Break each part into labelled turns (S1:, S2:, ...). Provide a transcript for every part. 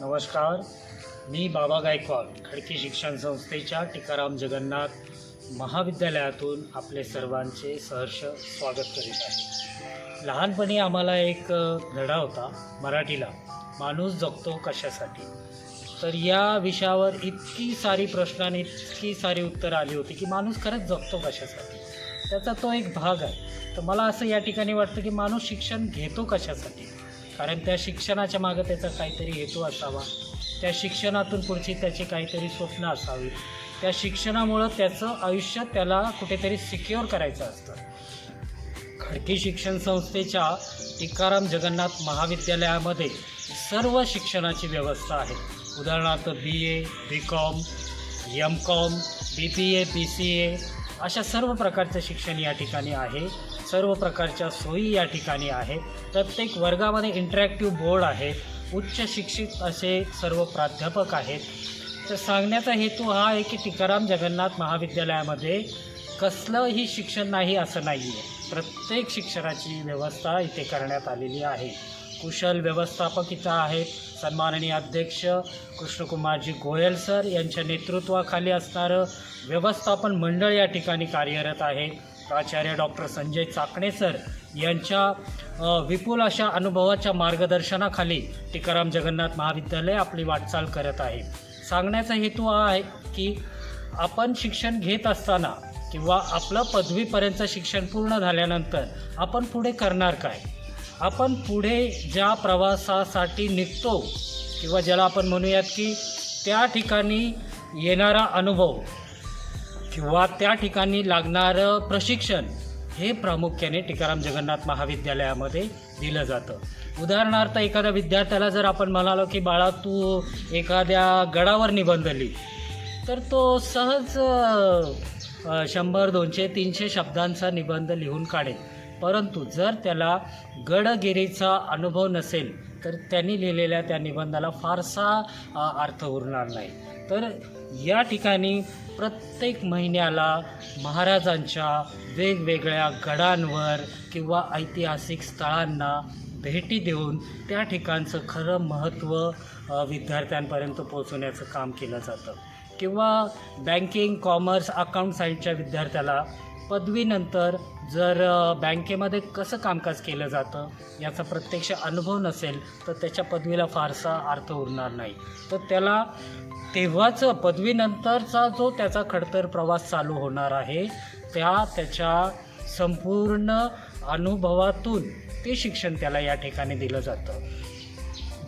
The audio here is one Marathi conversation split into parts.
S1: नमस्कार मी बाबा गायकवाड खडकी शिक्षण संस्थेच्या टिकाराम जगन्नाथ महाविद्यालयातून आपले सर्वांचे सहर्ष स्वागत करीत आहे. लहानपणी आम्हाला एक धडा होता मराठीला माणूस जगतो कशासाठी? तर या विषयावर इतकी सारी प्रश्न आणि इतकी सारी उत्तरं आली होती की माणूस खरंच जगतो कशासाठी? त्याचा तो एक भाग आहे. तर मला असं या ठिकाणी वाटतं की माणूस शिक्षण घेतो कशासाठी? कारण त्या शिक्षणाच्या मागं त्याचा काहीतरी हेतू असावा. त्या शिक्षणातून पुढची त्याची काहीतरी स्वप्न असावी. त्या शिक्षणामुळं त्याचं आयुष्य त्याला कुठेतरी सिक्युअर करायचं असतं. खडकी शिक्षण संस्थेच्या टिकाराम जगन्नाथ महाविद्यालयामध्ये सर्व शिक्षणाची व्यवस्था आहे. उदाहरणार्थ B A B com M com B P A B C A अशा सर्व प्रकारचं शिक्षण या ठिकाणी आहे. सर्व प्रकारच्या सोयी या ठिकाणी आहेत. प्रत्येक वर्गामध्ये इंटरॅक्टिव्ह बोर्ड आहे उच्च शिक्षित असे सर्व प्राध्यापक आहेत. तर सांगण्याचा हेतू हा आहे की टिकाराम जगन्नाथ महाविद्यालयामध्ये कसलंही शिक्षण नाही असं नाही आहे प्रत्येक शिक्षणाची व्यवस्था इथे करण्यात आलेली आहे. कुशल व्यवस्थापक इथं आहेत. सन्माननीय अध्यक्ष कृष्णकुमारजी गोयल सर यांच्या नेतृत्वाखाली असणारं व्यवस्थापन मंडळ या ठिकाणी कार्यरत आहे. प्राचार्य डॉक्टर संजय चाकणे सर यांच्या विपुल अशा अनुभवाच्या मार्गदर्शनाखाली टिकाराम जगन्नाथ महाविद्यालय आपली वाटचाल करत आहे. सांगण्याचा हेतू हा आहे की आपण शिक्षण घेत असताना किंवा आपलं पदवीपर्यंत शिक्षण पूर्ण झाल्यानंतर आपण पुढे करणार काय? आपण पुढे ज्या प्रवासासाठी निघतो किंवा ज्याला आपण म्हणूयात की त्या ठिकाणी येणारा अनुभव किंवा त्या ठिकाणी लागणारं प्रशिक्षण हे प्रामुख्याने टिकाराम जगन्नाथ महाविद्यालयामध्ये दिलं जातं. उदाहरणार्थ एखाद्या विद्यार्थ्याला जर आपण म्हणालो की बाळा तू एखाद्या गडावर निबंध लिही. तर तो सहज शंभर दोनशे तीनशे शब्दांचा निबंध लिहून काढेल. परंतु जर त्याला गडगिरीचा अनुभव नसेल तर त्यांनी लिहिलेल्या त्या निबंधाला फारसा अर्थ उरणार नाही. तर या ठिकाणी प्रत्येक महिन्याला महाराजांच्या वेगवेगळ्या गडांवर किंवा ऐतिहासिक स्थळांना भेटी देऊन त्या ठिकाणचं खरं महत्त्व विद्यार्थ्यांपर्यंत पोहोचवण्याचं काम केलं जातं. किंवा बँकिंग कॉमर्स अकाउंट साईडच्या विद्यार्थ्याला पदवीनंतर जर बँकेमध्ये कसं कामकाज केलं जातं याचा प्रत्यक्ष अनुभव नसेल तर त्याच्या पदवीला फारसा अर्थ उरणार नाही. तर त्याला तेव्हाच पदवीनंतरचा जो त्याचा खडतर प्रवास चालू होणार आहे त्या त्याच्या संपूर्ण अनुभवातून ते शिक्षण त्याला या ठिकाणी दिलं जातं.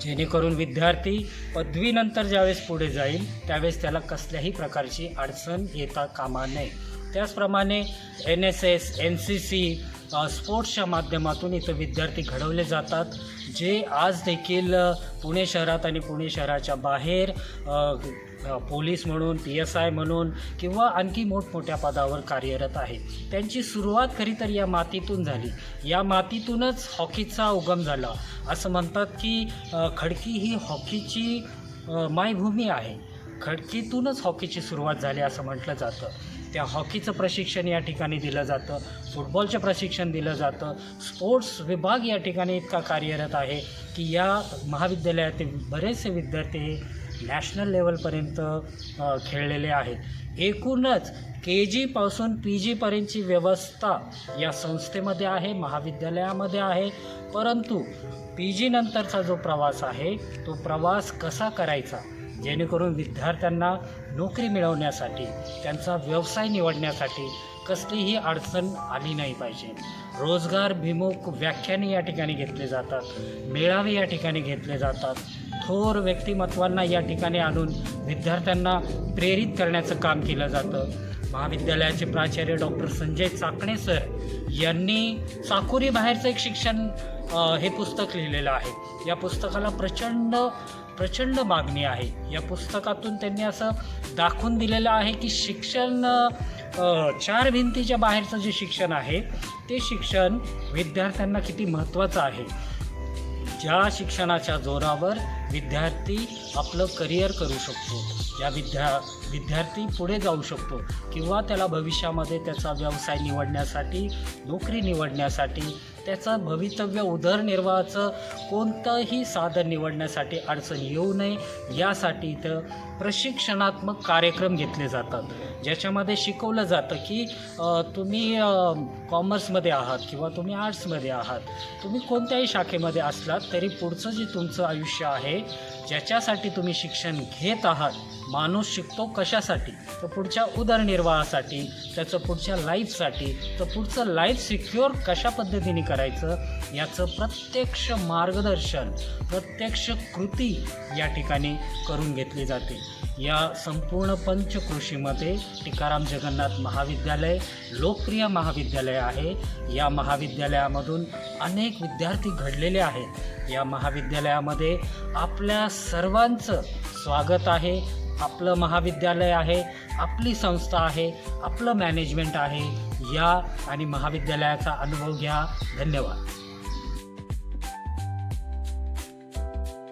S1: जेणेकरून विद्यार्थी पदवीनंतर ज्यावेळेस पुढे जाईल त्यावेळेस त्याला कसल्याही प्रकारची अडचण येता कामा नये. त्याचप्रमाणे N S S N C C स्पोर्ट्सच्या माध्यमातून इथं विद्यार्थी घडवले जातात जे आज देखील पुणे शहरात आणि पुणे शहराच्या बाहेर पोलीस म्हणून पी एस आय म्हणून किंवा आणखी मोठमोठ्या पदावर कार्यरत आहेत. त्यांची सुरुवात खरी तर या मातीतून झाली. या मातीतूनच हॉकीचा उगम झाला. असं म्हणतात की खडकी ही हॉकीची मायभूमी आहे. खडकीतूनच हॉकीची सुरुवात झाली असं म्हटलं जातं. त्या हॉकीचं प्रशिक्षण या ठिकाणी दिलं जातं फुटबॉलचं प्रशिक्षण दिलं जातं. स्पोर्ट्स विभाग या ठिकाणी इतका कार्यरत आहे की या महाविद्यालयातील बरेचसे विद्यार्थी नॅशनल लेवलपर्यंत खेळलेले आहेत. एकूणच के जीपासून पी जीपर्यंतची व्यवस्था या संस्थेमध्ये आहे महाविद्यालयामध्ये आहे. परंतु पी जी नंतरचा जो प्रवास आहे तो प्रवास कसा करायचा? जेणेकरून विद्यार्थ्यांना नोकरी मिळवण्यासाठी त्यांचा व्यवसाय निवडण्यासाठी कसलीही अडचण आली नाही पाहिजे. रोजगार भिमुख व्याख्याने या ठिकाणी घेतले जातात मेळावे या ठिकाणी घेतले जातात. थोर व्यक्तिमत्वांना या ठिकाणी आणून विद्यार्थ्यांना प्रेरित करण्याचं काम केलं जातं. महाविद्यालयाचे प्राचार्य डॉक्टर संजय चाकणे सर यांनी चाकोरी बाहेरचं एक शिक्षण हे पुस्तक लिहिलेलं आहे. या पुस्तकाला प्रचंड प्रचंड मागणी आहे. या पुस्तकातून त्यांनी असं दाखवून दिलेलं आहे की शिक्षण चार भिंतीच्या बाहेरचं जे शिक्षण आहे ते शिक्षण विद्यार्थ्यांना किती महत्त्वाचं आहे. ज्या शिक्षणाच्या जोरावर विद्यार्थी आपलं करिअर करू शकतो. या विद्या विद्यार्थी पुढे जाऊ शकतो किंवा त्याला भविष्यामध्ये त्याचा व्यवसाय निवडण्यासाठी नोकरी निवडण्यासाठी त्याचं भवितव्य उदरनिर्वाहाचं कोणतंही साधन निवडण्यासाठी अडचण येऊ नये. यासाठी इथं प्रशिक्षणात्मक कार्यक्रम घेतले जातात. ज्याच्यामध्ये शिकवलं जातं की तुम्ही कॉमर्समध्ये आहात किंवा तुम्ही आर्ट्समध्ये आहात. तुम्ही कोणत्याही शाखेमध्ये असलात तरी पुढचं जे तुमचं आयुष्य आहे आहे ज्याच्यासाठी तुम्ही शिक्षण घेत आहात माणूस शिकतो कशासाठी? तर पुढच्या उदरनिर्वाहासाठी त्याचं पुढच्या लाईफसाठी तर पुढचं लाईफ सिक्युअर कशा पद्धतीने करायचं? याचं प्रत्यक्ष मार्गदर्शन प्रत्यक्ष कृती या ठिकाणी करून घेतली जाते. या संपूर्ण पंचकृषीमध्ये टिकाराम जगन्नाथ महाविद्यालय लोकप्रिय महाविद्यालय आहे. या महाविद्यालयामधून अनेक विद्यार्थी घडलेले आहेत. या महाविद्यालयामध्ये आपल्या सर्वांचं स्वागत आहे. आपलं महाविद्यालय आहे आपली संस्था आहे आपलं मॅनेजमेंट आहे. या आणि महाविद्यालयाचा अनुभव घ्या. धन्यवाद.